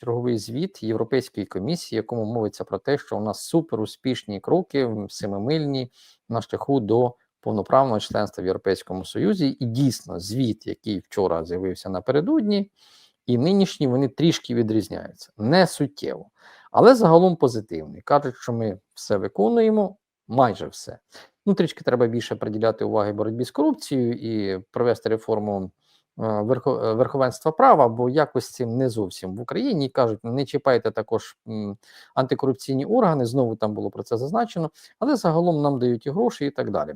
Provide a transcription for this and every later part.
черговий звіт Європейської комісії, якому мовиться про те, що у нас супер успішні кроки, семимильні на шляху до повноправного членства в Європейському Союзі. І дійсно, звіт, який вчора з'явився напередодні, і нинішній вони трішки відрізняються, не суттєво, але загалом позитивний. Кажуть, що ми все виконуємо, майже все. Ну, трішки треба більше приділяти уваги боротьбі з корупцією і провести реформу верховенства права, бо якось цим не зовсім в Україні кажуть, не чіпайте також антикорупційні органи. Знову там було про це зазначено, але загалом нам дають і гроші і так далі.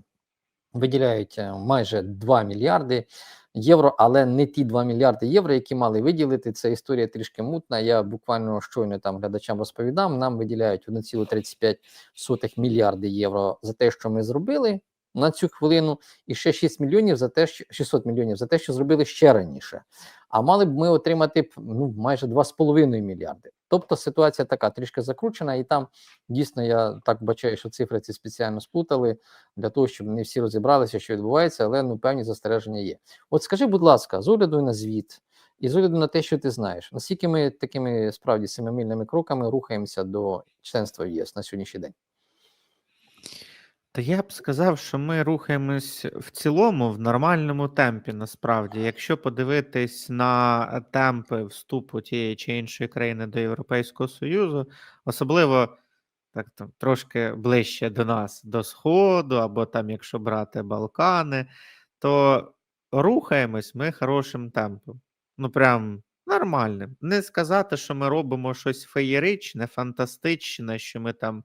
Виділяють е, майже 2 мільярди євро, але не ті 2 мільярди євро, які мали виділити. Це історія трішки мутна. Я буквально щойно там глядачам розповідав. Нам виділяють 1,35 мільярди євро за те, що ми зробили на цю хвилину, і ще 6 мільйонів за те, що 600 мільйонів за те, що зробили ще раніше. А мали б ми отримати ну майже 2,5 мільярди. Тобто ситуація така трішки закручена, і там дійсно я так бачаю, що цифри ці спеціально сплутали для того, щоб не всі розібралися, що відбувається, але ну певні застереження є. От скажи, будь ласка, з огляду на звіт і з огляду на те, що ти знаєш, наскільки ми такими справді семимильними кроками рухаємося до членства в єс на сьогоднішній день? Та я б сказав, що ми рухаємось в цілому в нормальному темпі. Насправді, якщо подивитись на темпи вступу тієї чи іншої країни до Європейського Союзу, особливо так там трошки ближче до нас, до Сходу, або там, якщо брати Балкани, то рухаємось ми хорошим темпом. Ну, прям нормальним. Не сказати, що ми робимо щось феєричне, фантастичне, що ми там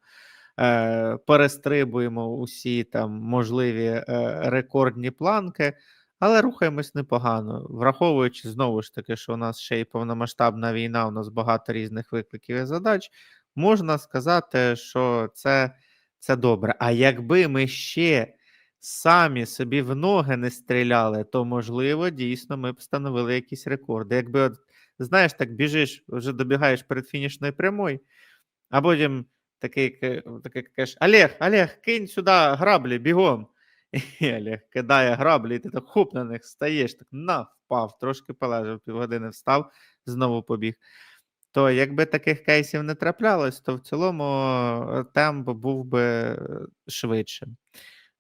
е, перестрибуємо усі там можливі е, рекордні планки, але рухаємось непогано, враховуючи знову ж таки, що у нас ще й повномасштабна війна, у нас багато різних викликів і задач. Можна сказати, що це, це добре. А якби ми ще самі собі в ноги не стріляли, то можливо, дійсно, ми б встановили якісь рекорди. Якби, от, знаєш, так біжиш, вже добігаєш перед фінішною прямою, а потім такий, такий кажеш, Олег, Олег, кинь сюди граблі, бігом. І Олег кидає граблі, і ти так хоп на них стаєш, так на, впав, трошки полежав, півгодини встав, знову побіг. То якби таких кейсів не траплялось, то в цілому е, темп був би е, швидшим.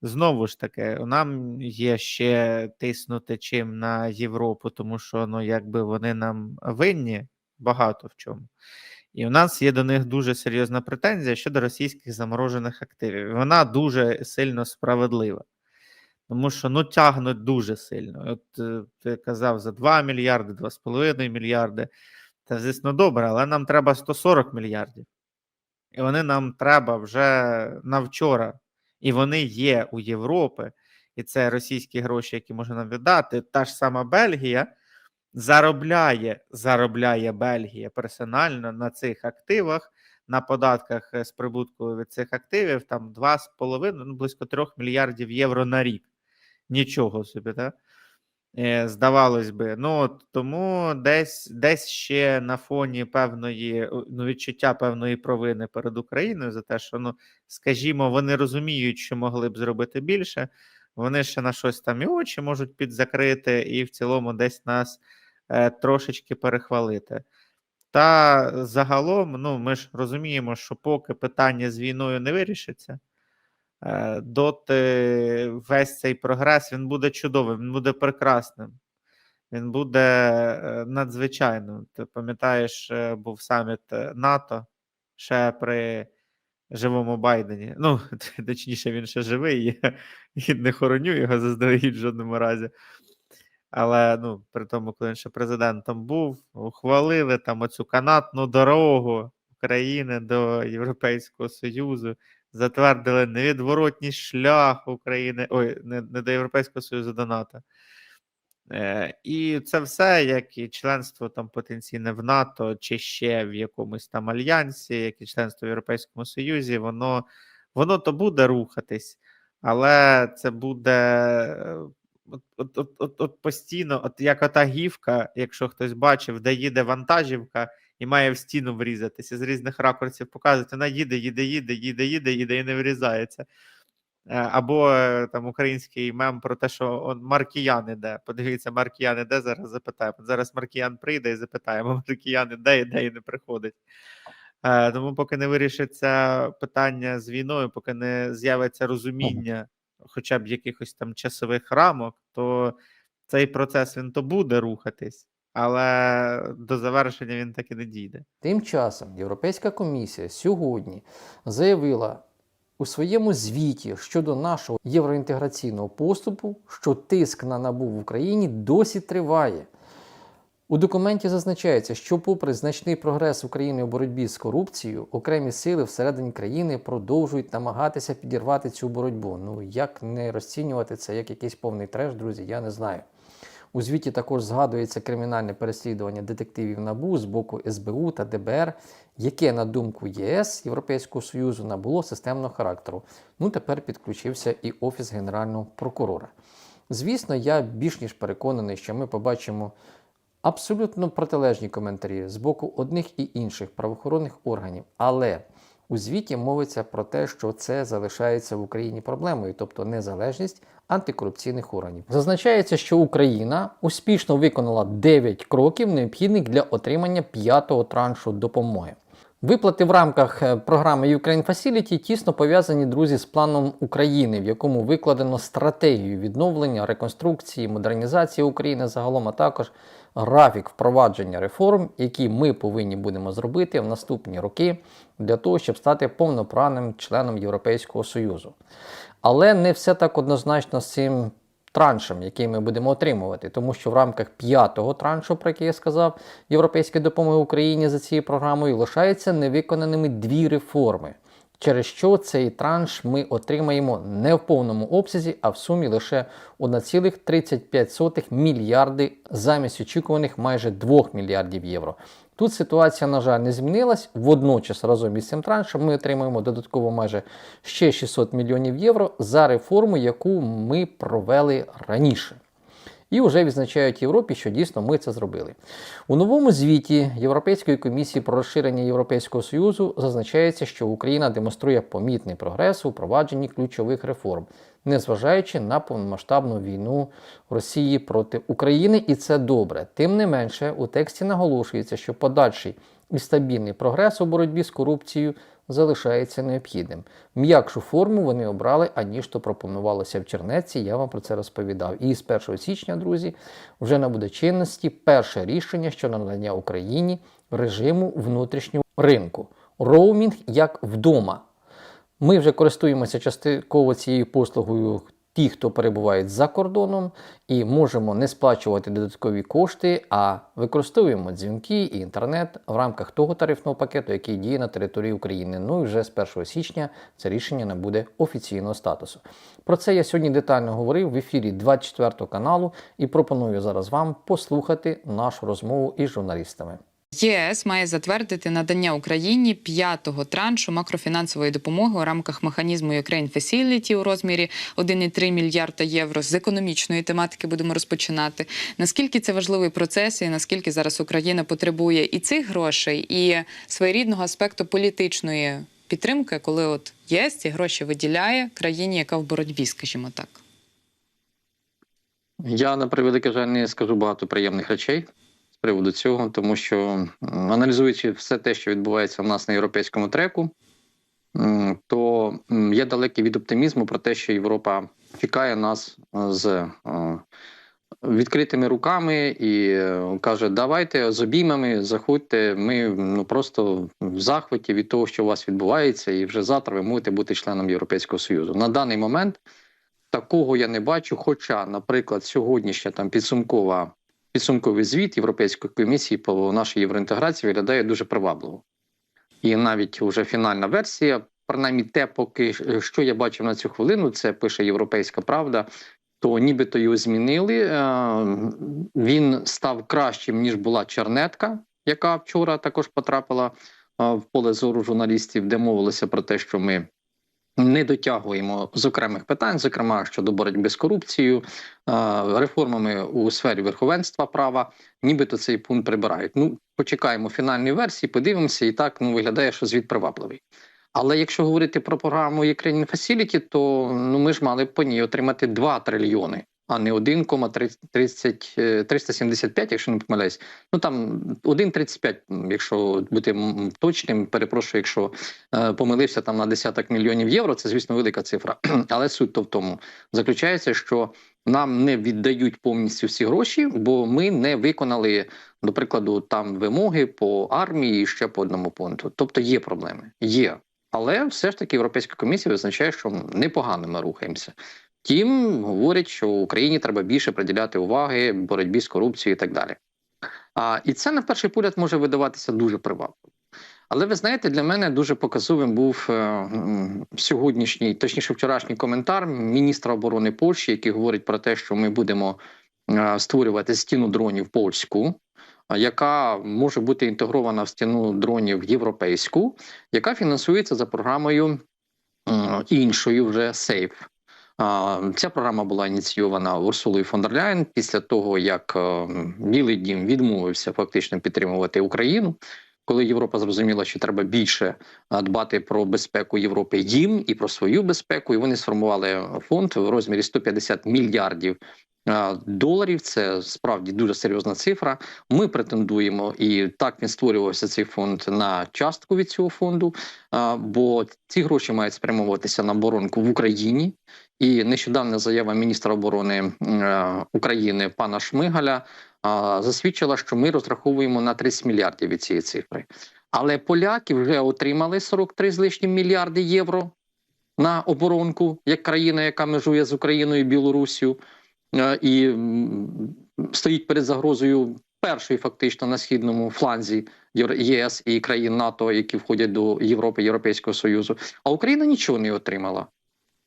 Знову ж таки, нам є ще тиснути чим на Європу, тому що ну, якби вони нам винні багато в чому. І у нас є до них дуже серйозна претензія щодо російських заморожених активів. Вона дуже сильно справедлива. Тому що ну тягнуть дуже сильно. От е, ти казав за 2 мільярди, 2,5 мільярди. Це, звісно, добре, але нам треба 140 мільярдів. І вони нам треба вже на вчора. І вони є у Європи. І це російські гроші, які можна нам віддати. Та ж сама Бельгія заробляє, заробляє Бельгія персонально на цих активах, на податках е, з прибутку від цих активів, там 2,5, ну близько 3 мільярдів євро на рік. Нічого собі, так? Е, Здавалось би, ну от тому десь десь ще на фоні певної ну, відчуття певної провини перед Україною за те, що ну, скажімо, вони розуміють, що могли б зробити більше. Вони ще на щось там і очі можуть підзакрити, і в цілому десь нас трошечки перехвалити. Та загалом, ну ми ж розуміємо, що поки питання з війною не вирішиться, е, доти весь цей прогрес він буде чудовим, він буде прекрасним. Він буде е, надзвичайним. Ти пам'ятаєш, е, був саміт е, НАТО ще при живому Байдені. Ну, точніше, він ще живий. Я не хороню його заздалегідь в жодному разі. Але ну, при тому, коли він ще президентом був, ухвалили там оцю канатну дорогу України до Європейського Союзу, затвердили невідворотній шлях України, ой, не, не до Європейського Союзу, до НАТО. Е, і це все, як і членство там потенційне в НАТО, чи ще в якомусь там альянсі, як і членство в Європейському Союзі, воно, воно то буде рухатись, але це буде от, от, от, от, от постійно, от як ота гівка, якщо хтось бачив, де їде вантажівка і має в стіну врізатися з різних ракурсів, показувати, вона їде, їде, їде, їде, їде, їде і не врізається. Е, Або е, там український мем про те, що он Маркіян іде. Подивіться, Маркіян іде, зараз запитаємо. Зараз Маркіян прийде і запитаємо, Маркіян іде, іде і не приходить. Е, Тому поки не вирішиться питання з війною, поки не з'явиться розуміння хоча б якихось там часових рамок, то цей процес він то буде рухатись, але до завершення він так і не дійде. Тим часом Європейська комісія сьогодні заявила у своєму звіті щодо нашого євроінтеграційного поступу, що тиск на набу в Україні досі триває. У документі зазначається, що, попри значний прогрес України у боротьбі з корупцією, окремі сили всередині країни продовжують намагатися підірвати цю боротьбу. Ну як не розцінювати це як якийсь повний треш, друзі, я не знаю. У звіті також згадується кримінальне переслідування детективів НАБУ з боку СБУ та ДБР, яке, на думку ЄС Європейського Союзу, набуло системного характеру. Ну тепер підключився і Офіс Генерального прокурора. Звісно, я більш ніж переконаний, що ми побачимо абсолютно протилежні коментарі з боку одних і інших правоохоронних органів. Але у звіті мовиться про те, що це залишається в Україні проблемою, тобто незалежність антикорупційних органів. Зазначається, що Україна успішно виконала 9 кроків, необхідних для отримання п'ятого траншу допомоги. Виплати в рамках е, програми Ukraine Facility тісно пов'язані, друзі, з планом України, в якому викладено стратегію відновлення, реконструкції, модернізації України загалом, а також графік впровадження реформ, які ми повинні будемо зробити в наступні роки для того, щоб стати повноправним членом Європейського Союзу. Але не все так однозначно з цим траншем, який ми будемо отримувати, тому що в рамках п'ятого траншу, про який я сказав, європейської допомоги Україні за цією програмою лишаються невиконаними дві реформи. Через що цей транш ми отримаємо не в повному обсязі, а в сумі лише 1,35 мільярди замість очікуваних майже 2 мільярдів євро. Тут ситуація, на жаль, не змінилась. Водночас разом із цим траншем ми отримаємо додатково майже ще 600 мільйонів євро за реформу, яку ми провели раніше. І вже відзначають Європі, що дійсно ми це зробили. У новому звіті Європейської комісії про розширення Європейського Союзу зазначається, що Україна демонструє помітний прогрес у впровадженні ключових реформ, незважаючи на повномасштабну війну Росії проти України, і це добре. Тим не менше, у тексті наголошується, що подальший і стабільний прогрес у боротьбі з корупцією залишається необхідним. М'якшу форму вони обрали, аніж то пропонувалося в Чернеці. Я вам про це розповідав. І з 1 січня, друзі, вже набуде чинності перше рішення щодо надання Україні режиму внутрішнього ринку. Роумінг як вдома. Ми вже користуємося частково цією послугою ті, хто перебувають за кордоном, і можемо не сплачувати додаткові кошти, а використовуємо дзвінки і інтернет в рамках того тарифного пакету, який діє на території України. Ну і вже з 1 січня це рішення набуде офіційного статусу. Про це я сьогодні детально говорив в ефірі 24 каналу і пропоную зараз вам послухати нашу розмову із журналістами. ЄС має затвердити надання Україні п'ятого траншу макрофінансової допомоги у рамках механізму Ukraine Facility у розмірі 1,3 мільярда євро. З економічної тематики будемо розпочинати. Наскільки це важливий процес, і наскільки зараз Україна потребує і цих грошей, і своєрідного аспекту політичної підтримки, коли от ЄС ці гроші виділяє країні, яка в боротьбі, скажімо так. Я на превеликий жаль не скажу багато приємних речей приводу цього, тому що аналізуючи все те, що відбувається в нас на європейському треку, то я далекий від оптимізму про те, що Європа чекає нас е, з е, відкритими руками і е, каже: давайте з обіймами заходьте. Ми ну просто в захваті від того, що у вас відбувається, і вже завтра ви можете бути членом Європейського Союзу. На даний момент такого я не бачу. Хоча, наприклад, сьогоднішня там підсумкова підсумковий звіт Європейської комісії по нашій євроінтеграції виглядає дуже привабливо. І навіть вже фінальна версія, принаймні те, поки що я бачив на цю хвилину, це пише Європейська Правда. То нібито його змінили. е, Він став кращим ніж була чернетка, яка вчора також потрапила е, в поле зору журналістів, де мовилося про те, що ми не дотягуємо з окремих питань, зокрема щодо боротьби з корупцією, е, реформами у сфері верховенства права, нібито цей пункт прибирають. Ну, почекаємо фінальної версії, подивимося, і так ну виглядає, що звіт привабливий. Але якщо говорити про програму Ukraine Facility, то ну ми ж мали по ній отримати 2 трильйони, а не 1,375, якщо не помиляюсь. Ну там 1,35, м, якщо бути точним, перепрошую, якщо е, помилився там на десяток мільйонів євро, це звісно велика цифра. Але суть то в тому заключається, що нам не віддають повністю всі гроші, бо ми не виконали, до прикладу, там вимоги по армії ще по одному пункту. Тобто є проблеми, є. Але все ж таки Європейська комісія визначає, що непогано ми рухаємося. Втім, говорять, що Україні треба більше приділяти уваги боротьбі з корупцією і так далі. А, і це на перший погляд може видаватися дуже привабливо. Але ви знаєте, для мене дуже показовим був е, сьогоднішній, точніше, вчорашній коментар міністра оборони Польщі, який говорить про те, що ми будемо е, створювати стіну дронів польську, яка може бути інтегрована в стіну дронів європейську, яка фінансується за програмою іншою вже SAFE. Ця програма була ініційована Урсулою фон дер Ляйн після того, як е, Білий Дім відмовився фактично підтримувати Україну. Коли Європа зрозуміла, що треба більше дбати про безпеку Європи їм і про свою безпеку, і вони сформували фонд в розмірі 150 мільярдів доларів. Це справді дуже серйозна цифра. Ми претендуємо, і так він створювався цей фонд на частку від цього фонду. Бо ці гроші мають спрямовуватися на оборонку в Україні. І нещодавна заява міністра оборони е, України пана Шмигаля засвідчила, що ми розраховуємо на 30 мільярдів від цієї цифри. Але поляки вже отримали 43 з лишнім мільярди євро на оборонку, як країна, яка межує з Україною і Білоруссю, е, і стоїть перед загрозою першої, фактично, на східному фланзі ЄС і країн НАТО, які входять до Європи, Європейського Союзу. А Україна нічого не отримала.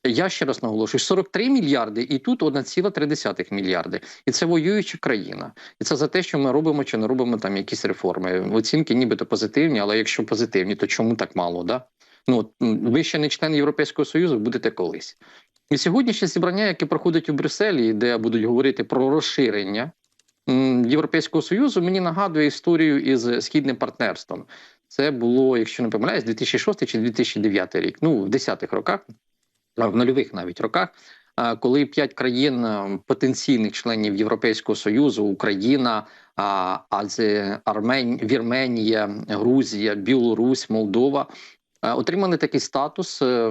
Я ще раз наголошую: 43 мільярди, і тут 1,3 мільярди. І це воююча країна. І це за те, що ми робимо чи не робимо там якісь реформи. Оцінки нібито позитивні, але якщо позитивні, то чому так мало? Да? Ну, ви ще не член Європейського Союзу, будете колись. І сьогоднішнє зібрання, яке проходить у Брюсселі, де будуть говорити про розширення Європейського Союзу, мені нагадує історію із східним партнерством. Це було, якщо не помиляюсь, 2006 чи 2009 рік, ну в 10-х роках, в нульових навіть роках. Коли п'ять країн потенційних членів Європейського союзу Україна, а, Армень, Вірменія, Грузія, Білорусь, Молдова отримали такий статус. е,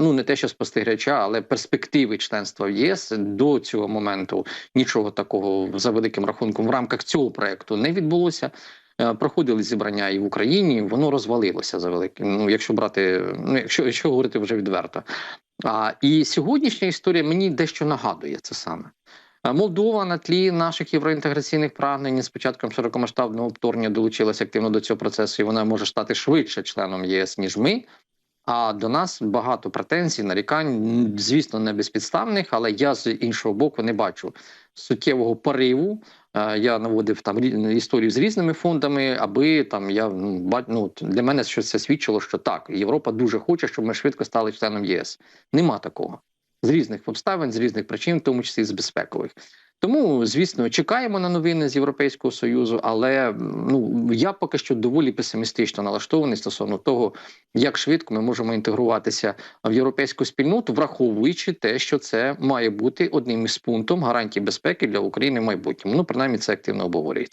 Ну не те, що спостерігача, але перспективи членства в ЄС до цього моменту нічого такого за великим рахунком в рамках цього проекту не відбулося. Е, Проходили зібрання і в Україні, воно розвалилося за великим. Ну, якщо брати, ну якщо, якщо говорити вже відверто. А, і сьогоднішня історія мені дещо нагадує це саме. А Молдова на тлі наших євроінтеграційних прагнень з початком широкомасштабного вторгнення долучилася активно до цього процесу, і вона може стати швидше членом ЄС, ніж ми. А до нас багато претензій, нарікань, звісно, не безпідставних, але я з іншого боку не бачу суттєвого пориву. Е, Я наводив там рі- історію з різними фондами, аби там я ну, ну, для мене що це свідчило, що так, Європа дуже хоче, щоб ми швидко стали членом ЄС. Нема такого з різних обставин, з різних причин, в тому числі з безпекових. Тому, звісно, чекаємо на новини з Європейського союзу, але ну я поки що доволі песимістично налаштований стосовно того, як швидко ми можемо інтегруватися в європейську спільноту, враховуючи те, що це має бути одним із пунктів гарантій безпеки для України в майбутньому. Ну принаймні це активно обговорюється.